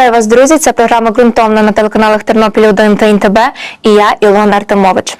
Вітаю вас, друзі! Це програма ґрунтовна на телеканалах Тернопіль 1 та НТБ і я Ілона Артемович.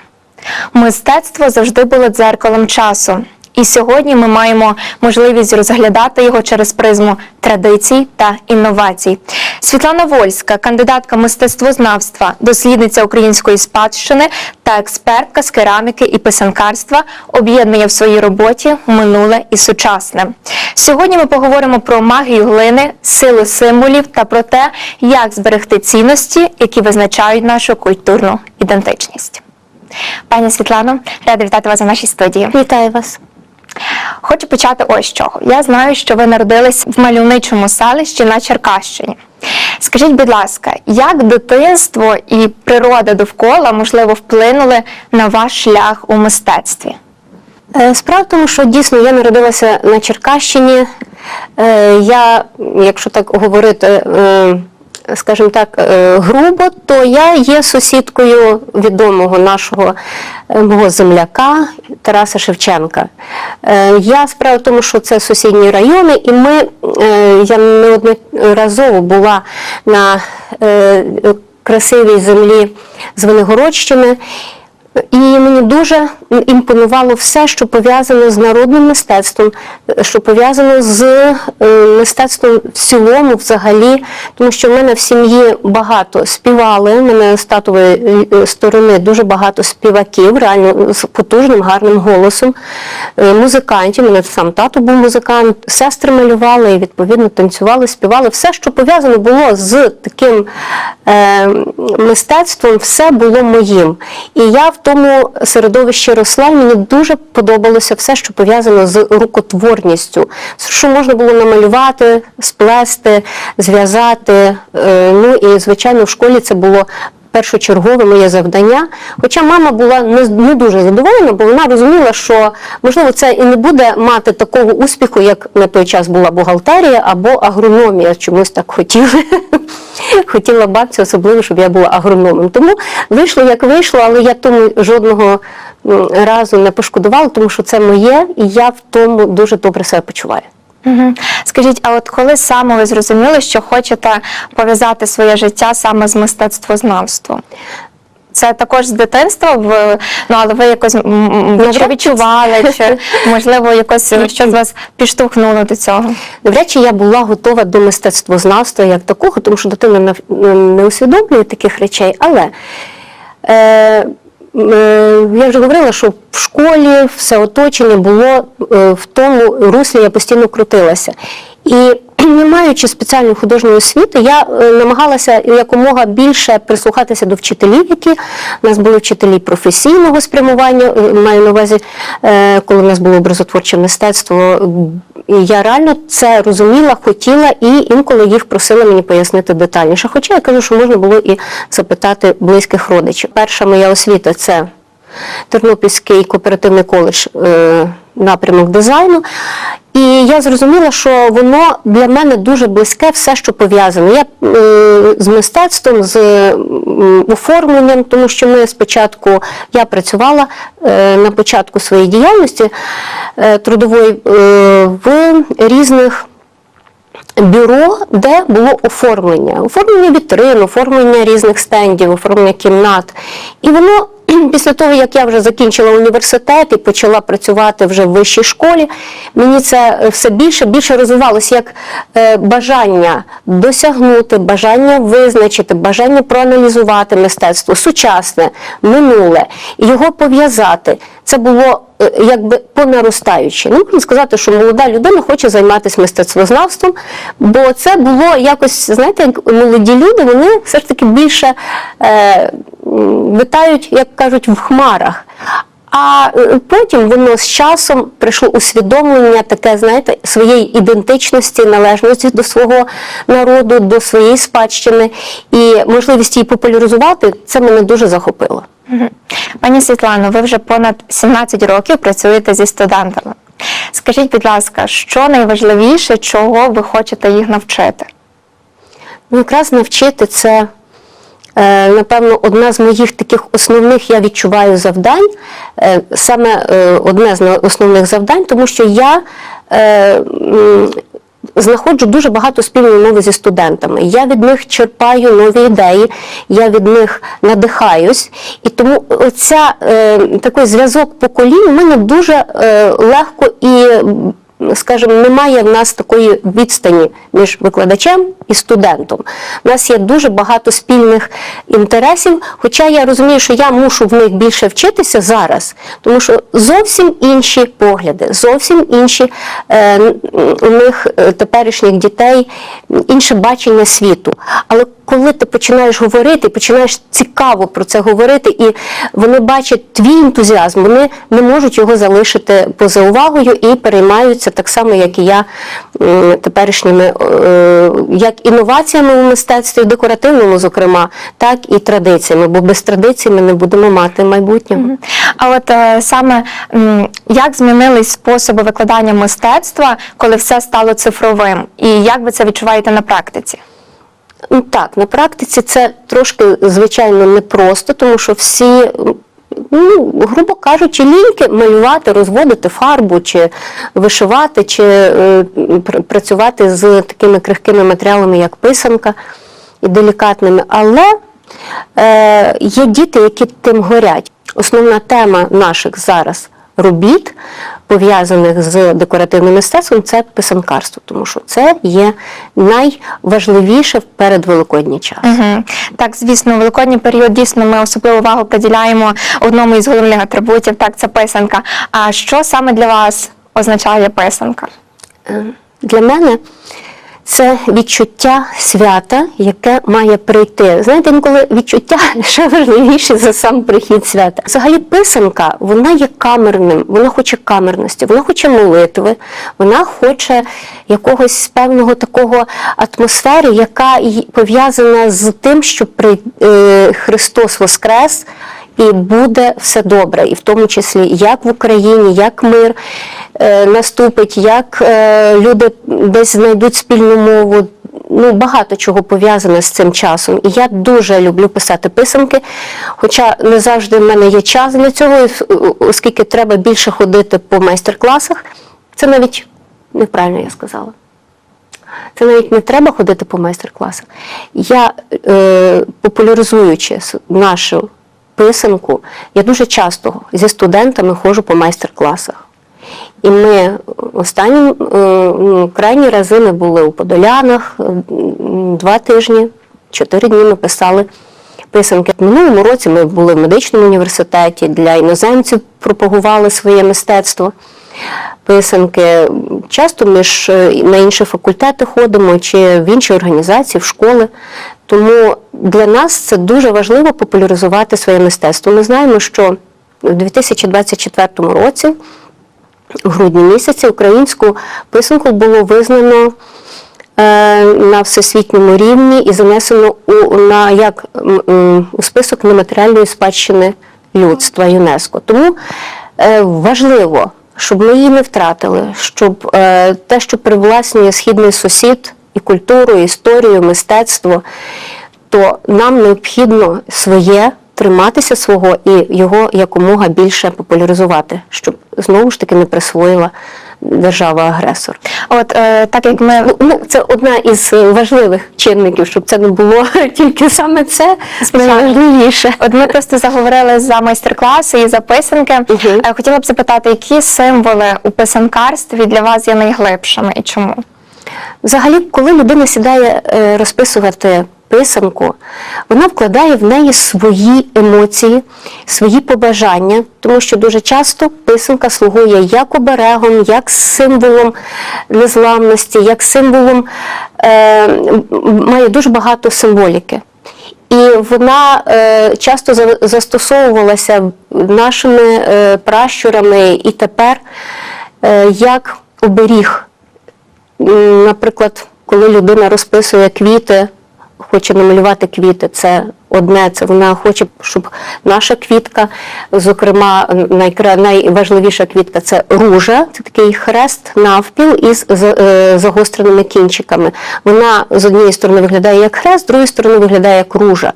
Мистецтво завжди було дзеркалом часу. І сьогодні ми маємо можливість розглядати його через призму традицій та інновацій. Світлана Вольська, кандидатка мистецтвознавства, дослідниця української спадщини та експертка з кераміки і писанкарства, об'єднує в своїй роботі минуле і сучасне. Сьогодні ми поговоримо про магію глини, силу символів та про те, як зберегти цінності, які визначають нашу культурну ідентичність. Пані Світлано, рада вітати вас у нашій студії. Вітаю вас. Хочу почати ось чого. Я знаю, що ви народились в мальовничому селищі на Черкащині. Скажіть, будь ласка, як дитинство і природа довкола можливо вплинули на ваш шлях у мистецтві? Е, Справа в тому, що дійсно я народилася на Черкащині. Е, Я, якщо так говорити, е, скажімо так, е, грубо, то я є сусідкою відомого нашого е, мого земляка Тараса Шевченка. Е, Я справа в тому, що це сусідні райони, і ми я неодноразово була на красивій землі Звенигородщини. І мені дуже імпонувало все, що пов'язано з народним мистецтвом, що пов'язано з е, мистецтвом в цілому, взагалі, тому що в мене в сім'ї багато співали. в мене з татової е, сторони дуже багато співаків, реально з потужним, гарним голосом, е, музикантів. Мене сам тато був музикант, сестри малювали і відповідно танцювали, співали. Все, що пов'язано було з таким е, мистецтвом, все було моїм. І я в тому середовищі росла, мені дуже подобалося все, що пов'язано з рукотворністю, що можна було намалювати, сплести, зв'язати. Е, Ну і звичайно, в школі це було. Першочергове моє завдання. Хоча мама була не, дуже задоволена, бо вона розуміла, що можливо це і не буде мати такого успіху, як на той час була бухгалтерія або агрономія. Чомусь так хотіли. Хотіла бабця, особливо, щоб я була агрономом. Тому вийшло, як вийшло, але я тому жодного разу не пошкодувала, тому що це моє, і я в тому дуже добре себе почуваю. Угу. Скажіть, а от коли саме ви зрозуміли, що хочете пов'язати своє життя саме з мистецтвознавством? Це також з дитинства, в- ну але ви якось м, м, Навряд чи чи відчували, чи можливо якось е, щось вас підштовхнуло до цього? Навряд чи я була готова до мистецтвознавства як такого, тому що дитина не, усвідомлює таких речей. Але е, я вже говорила, що в школі все оточення було е, в тому руслі, я постійно крутилася. І не маючи спеціальної художньої освіти, я е, намагалася якомога більше прислухатися до вчителів, які у нас були вчителі професійного спрямування, е, маю на увазі, е, коли в нас було образотворче мистецтво. Я реально це розуміла, хотіла, і інколи їх просила мені пояснити детальніше. Хоча я кажу, що можна було і запитати близьких родичів. Перша моя освіта це Тернопільський кооперативний коледж е, напрямок дизайну. І я зрозуміла, що воно для мене дуже близьке, все, що пов'язане. Я е, з мистецтвом, з оформленням, тому що ми спочатку я працювала е, на початку своєї діяльності е, трудової в різних бюро, де було оформлення, оформлення вітрин, оформлення різних стендів, оформлення кімнат. І воно після того, як я вже закінчила університет і почала працювати вже в вищій школі, мені це все більше більше розвивалося як е, бажання досягнути, бажання визначити, бажання проаналізувати мистецтво, сучасне, минуле, його пов'язати. Це було е, якби по наростаючи. Ну, можна сказати, що молода людина хоче займатися мистецтвознавством, бо це було якось, знаєте, як молоді люди, вони все ж таки більше е, витають, як кажуть, в хмарах. А е, потім воно з часом прийшло усвідомлення таке, знаєте, своєї ідентичності, належності до свого народу, до своєї спадщини, і можливість її популяризувати, це мене дуже захопило. Пані Світлано, ви вже понад 17 років працюєте зі студентами. Скажіть, будь ласка, що найважливіше, чого ви хочете їх навчити? Ну, якраз навчити це, е, напевно, одна з моїх таких основних, я відчуваю завдань, е, саме е, одне з основних завдань, тому що я знаходжу дуже багато спільної мови зі студентами. Я від них черпаю нові ідеї, я від них надихаюсь. І тому оця е, такий зв'язок поколінь у мене дуже е, легко і. Скажімо, немає в нас такої відстані між викладачем і студентом. У нас є дуже багато спільних інтересів, хоча я розумію, що я мушу в них більше вчитися зараз, тому що зовсім інші погляди, зовсім інші е, у них е, теперішніх дітей, інше бачення світу. Але коли ти починаєш говорити, починаєш цікаво про це говорити, і вони бачать твій ентузіазм, вони не можуть його залишити поза увагою і переймаються так само, як і я теперішніми е, як інноваціями у мистецтві, декоративному, зокрема, так і традиціями, бо без традицій ми не будемо мати майбутнього. А от е, саме як змінились способи викладання мистецтва, коли все стало цифровим, і як ви це відчуваєте на практиці? Ну, Так, на практиці це трошки, звичайно, непросто, тому що всі, ну, грубо кажучи, ліньки малювати, розводити фарбу, чи вишивати, чи е, працювати з такими крихкими матеріалами, як писанка, і делікатними. Але е, є діти, які тим горять. Основна тема наших зараз робіт, пов'язаних з декоративним мистецтвом, це писанкарство, тому що це є найважливіше в передвеликодній час. Угу. Так, звісно, великодній період дійсно ми особливу увагу приділяємо одному із головних атрибутів, так, це писанка. А що саме для вас означає писанка? Е, Для мене це відчуття свята, яке має прийти. Знаєте, інколи відчуття ще важливіше за сам прихід свята. Взагалі, писанка, вона є камерним, вона хоче камерності, вона хоче молитви, вона хоче якогось певного такого атмосфери, яка пов'язана з тим, що при, е, Христос Воскрес. І буде все добре, і в тому числі як в Україні, як мир наступить, як е, люди десь знайдуть спільну мову. Ну, багато чого пов'язане з цим часом. І я дуже люблю писати писанки, хоча не завжди в мене є час для цього, оскільки треба більше ходити по майстер-класах. Це навіть неправильно я сказала. Це навіть не треба ходити по майстер-класах. Я, е, популяризуючи нашу писанку, я дуже часто зі студентами ходжу по майстер-класах. І ми останні е, ну, крайні рази ми були у Подолянах, е, два тижні, чотири дні ми писали писанки. В минулому році ми були в медичному університеті, для іноземців пропагували своє мистецтво. Писанки. Часто ми ж е, на інші факультети ходимо чи в інші організації, в школи. Тому для нас це дуже важливо популяризувати своє мистецтво. Ми знаємо, що в 2024 році, в грудні місяці, українську писанку було визнано е, на всесвітньому рівні і занесено у, на, як, у список нематеріальної спадщини людства ЮНЕСКО. Тому е, важливо, щоб ми її не втратили, щоб е, те, що привласнює східний сусід, і культуру, і історію, мистецтво, то нам необхідно своє триматися свого і його якомога більше популяризувати, щоб знову ж таки не присвоїла держава-агресор. От е, так як ми Ну, ну, це одна із е, важливих чинників, щоб це не було тільки саме це найважливіше. От ми просто заговорили за майстер-класи і за писанки. Е, Хотіла б запитати, які символи у писанкарстві для вас є найглибшими і чому? Взагалі, коли людина сідає е, розписувати писанку, вона вкладає в неї свої емоції, свої побажання, тому що дуже часто писанка слугує як оберегом, як символом незламності, як символом е, має дуже багато символіки. І вона е, часто застосовувалася нашими е, пращурами і тепер е, як оберіг. Наприклад, коли людина розписує квіти, хоче намалювати квіти, це одне, це вона хоче, щоб наша квітка, зокрема, найкра... найважливіша квітка це ружа, це такий хрест навпіл із е, загостреними кінчиками. Вона з однієї сторони виглядає як хрест, з другої сторони виглядає як ружа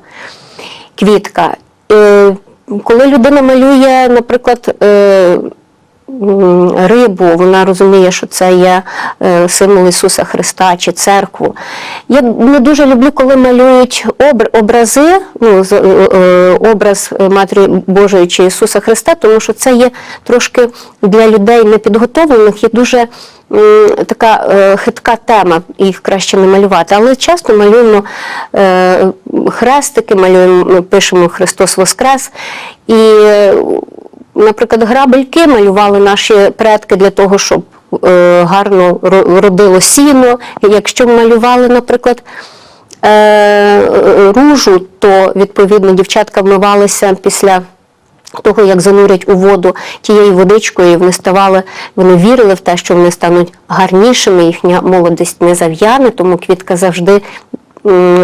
квітка. Е, Коли людина малює, наприклад, е, рибу, вона розуміє, що це є е, символ Ісуса Христа чи церкву. Я не дуже люблю, коли малюють образи, ну, е, е, образ Матері Божої чи Ісуса Христа, тому що це є трошки для людей непідготовлених, є дуже така хитка тема, їх краще не малювати. Але часто малюємо хрестики, малюємо, пишемо Христос Воскрес. І, наприклад, грабельки малювали наші предки для того, щоб е, гарно родило сіно. Якщо малювали, наприклад, е, ружу, то відповідно дівчатка вмивалися після того, як занурять у воду тією водичкою, і вони ставали, вони вірили в те, що вони стануть гарнішими, їхня молодість не зав'яне, тому квітка завжди.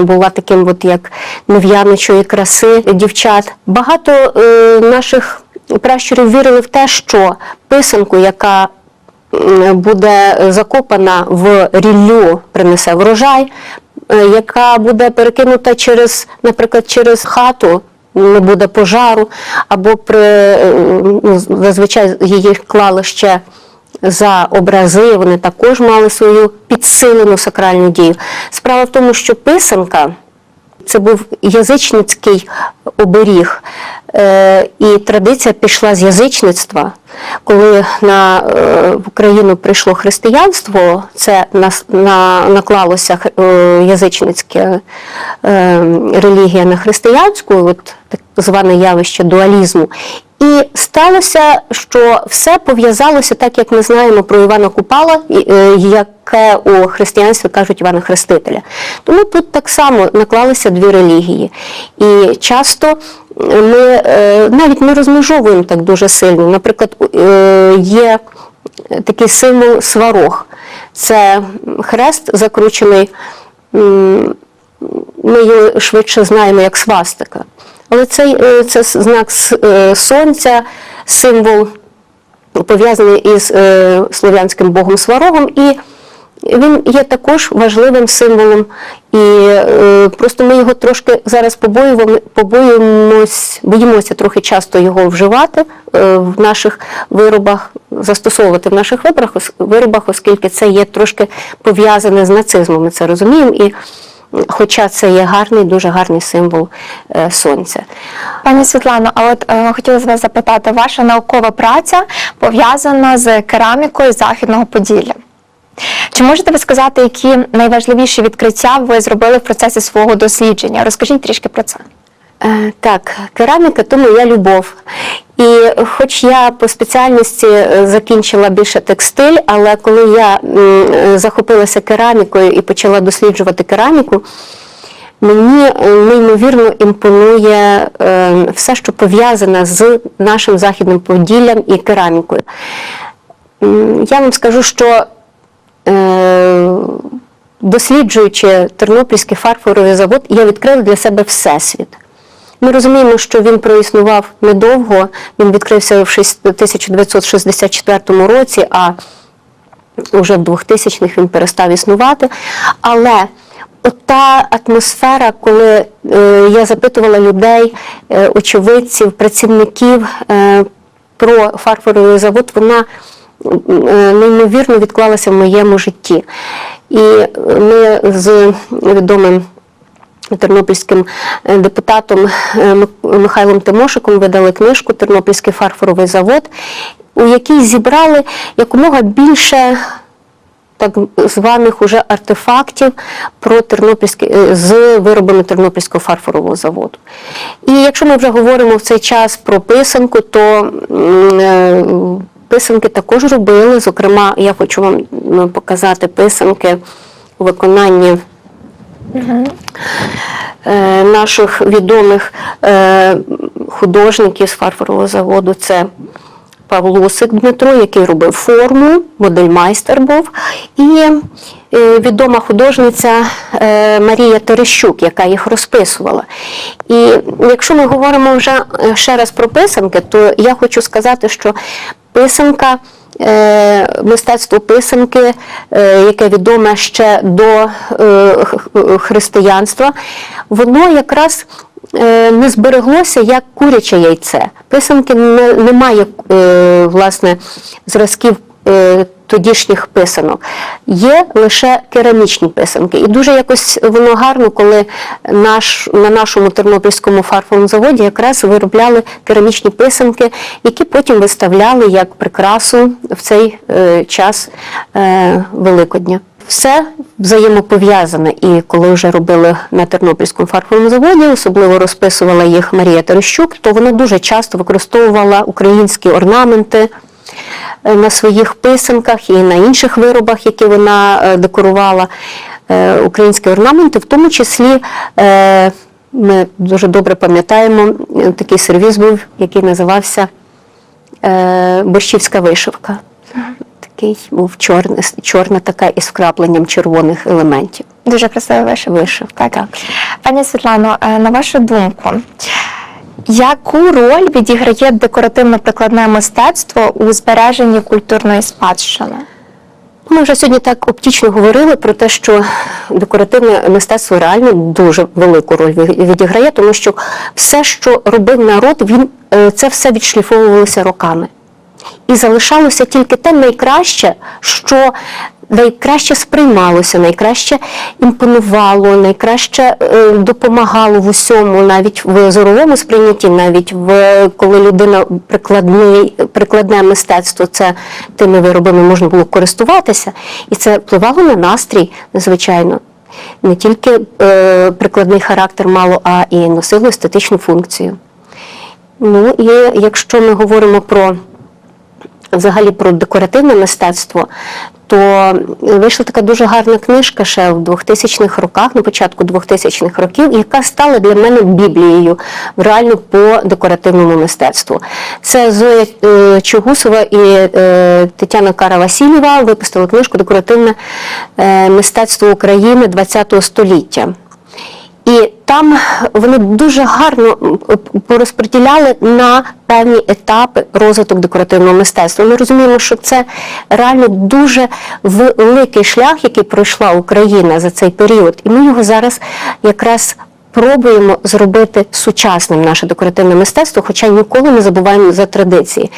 Була таким, от як нев'яничої краси дівчат. Багато е, наших пращурів вірили в те, що писанку, яка буде закопана в ріллю, принесе врожай, е, яка буде перекинута через, наприклад, через хату, не буде пожару, або при е, ну, зазвичай її клали ще за образи, вони також мали свою підсилену сакральну дію. Справа в тому, що писанка. Це був язичницький оберіг, е, і традиція пішла з язичництва. Коли на е, Україну прийшло християнство, це наклалося е, язичницьке е, релігія на християнську, от так зване явище дуалізму. І сталося, що все пов'язалося так, як ми знаємо про Івана Купала, е, яке у християнстві кажуть Івана Хрестителя. Тому тут так само наклалися дві релігії. І часто ми е, навіть не розмежовуємо так дуже сильно. Наприклад, е, є такий символ сварог. Це хрест закручений. Ми його швидше знаємо як свастика. Але це, е, це знак е, сонця, символ пов'язаний із е, слов'янським богом Сварогом, і він є також важливим символом. І просто ми його трошки зараз побоюємо, побоюємось, боїмося трохи часто його вживати в наших виробах, застосовувати в наших виробах, оскільки це є трошки пов'язане з нацизмом. Ми це розуміємо. Хоча це є гарний, дуже гарний символ е, сонця. Пані Світлано, а от е, хотіла з вас запитати, ваша наукова праця пов'язана з керамікою Західного Поділля. Чи можете ви сказати, які найважливіші відкриття ви зробили в процесі свого дослідження? Розкажіть трішки про це. Е, Так, кераміка то моя любов. І хоч я по спеціальності е, закінчила більше текстиль, але коли я е, захопилася керамікою і почала досліджувати кераміку, мені неймовірно імпонує все, що пов'язане з нашим західним поділлям і керамікою. Я вам скажу, що досліджуючи Тернопільський фарфоровий завод, я відкрила для себе всесвіт. Ми розуміємо, що він проіснував недовго, він відкрився в 1964 році, а вже в 2000-х він перестав існувати. Але от та атмосфера, коли е, я запитувала людей, е, очевидців, працівників е, про фарфоровий завод, вона неймовірно відклалася в моєму житті. І ми з відомим тернопільським е, депутатом е, Михайлом Тимошиком видали книжку Тернопільський фарфоровий завод, у якій зібрали якомога більше так званих уже артефактів про е, з виробами Тернопільського фарфорового заводу. І якщо ми вже говоримо в цей час про писанку, то писанки також робили. Зокрема, я хочу вам показати писанки у виконанні е, наших відомих е, художників з фарфорового заводу. Це Павлусик Дмитро, який робив форму, модельмайстер був, і е, відома художниця Марія Терещук, яка їх розписувала. І якщо ми говоримо вже ще раз про писанки, то я хочу сказати, що писанка. Е, Мистецтво писанки, е, яке відоме ще до е, християнства, воно якраз не збереглося як куряче яйце. Писанки не, немає власне зразків. Е, Тодішніх писанок є лише керамічні писанки, і дуже якось воно гарно, коли наш на нашому тернопільському фарфовому заводі якраз виробляли керамічні писанки, які потім виставляли як прикрасу в цей е, час е, Великодня. Все взаємопов'язане. І коли вже робили на Тернопільському фарфовому заводі, особливо розписувала їх Марія Терещук, то вона дуже часто використовувала українські орнаменти на своїх писанках і на інших виробах, які вона е, декорувала. Е, Українські орнаменти, в тому числі е, ми дуже добре пам'ятаємо, е, такий сервіз був, який називався е, борщівська вишивка. Такий був чорна, чорна така із вкрапленням червоних елементів. Дуже красива вишивка. Вишивка. Так. Пані Світлано, е, на вашу думку, яку роль відіграє декоративно-прикладне мистецтво у збереженні культурної спадщини? Ми вже сьогодні так оптічно говорили про те, що декоративне мистецтво реально дуже велику роль відіграє, тому що все, що робив народ, він е, це все відшліфовувалося роками. І залишалося тільки те найкраще, що найкраще сприймалося, найкраще імпонувало, найкраще е, допомагало в усьому, навіть в зоровому сприйнятті, навіть в коли людина прикладне, прикладне мистецтво, це тими виробами можна було користуватися, і це впливало на настрій, звичайно. Не тільки е, прикладний характер мало, а і носило естетичну функцію. Ну і якщо ми говоримо про взагалі про декоративне мистецтво, то вийшла така дуже гарна книжка ще в 2000-х роках, на початку 2000-х років, яка стала для мене біблією реально по декоративному мистецтву. Це Зоя е, Чугусова і е, Тетяна Кара Васильєва випустили книжку Декоративне е, мистецтво України ХХ століття. І там вони дуже гарно порозподіляли на певні етапи розвиток декоративного мистецтва. Ми розуміємо, що це реально дуже великий шлях, який пройшла Україна за цей період, і ми його зараз якраз. Пробуємо зробити сучасним наше декоративне мистецтво, хоча ніколи не забуваємо за традиції.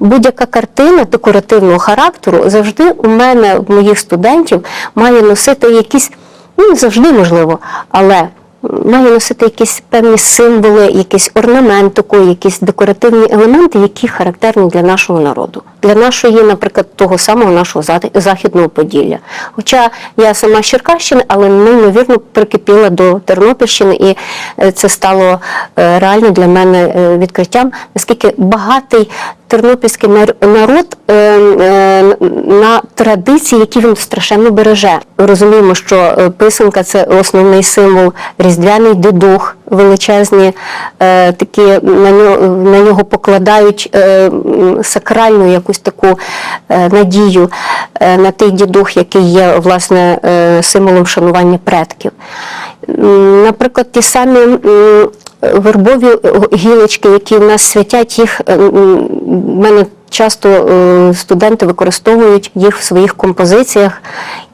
Будь-яка картина декоративного характеру завжди у мене, в моїх студентів, має носити якісь, ну не завжди можливо, але має носити якісь певні символи, якийсь орнаментику, якісь декоративні елементи, які характерні для нашого народу, для нашої, наприклад, того самого нашого західного Поділля. Хоча я сама з Черкащини, але неймовірно прикипіла до Тернопільщини, і е, це стало е, реально для мене е, відкриттям, наскільки багатий тернопільський народ е, е, на традиції, які він страшенно береже. Розуміємо, що е, писанка це основний символ, різдвяний дедух, величезні такі на нього, на нього покладають сакральну якусь таку надію на той дідух, який є власне символом шанування предків. Наприклад, ті самі вербові гілочки, які в нас святять, їх е, в мене часто е, студенти використовують їх в своїх композиціях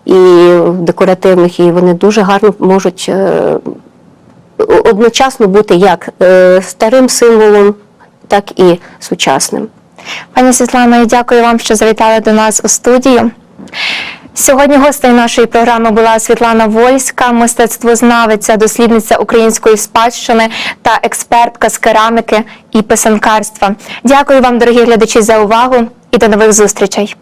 і в декоративних, і вони дуже гарно можуть е, одночасно бути як е, старим символом, так і сучасним. Пані Світлано, я дякую вам, що завітали до нас у студію. Сьогодні гостею нашої програми була Світлана Вольська, мистецтвознавиця, дослідниця української спадщини та експертка з кераміки і писанкарства. Дякую вам, дорогі глядачі, за увагу і до нових зустрічей.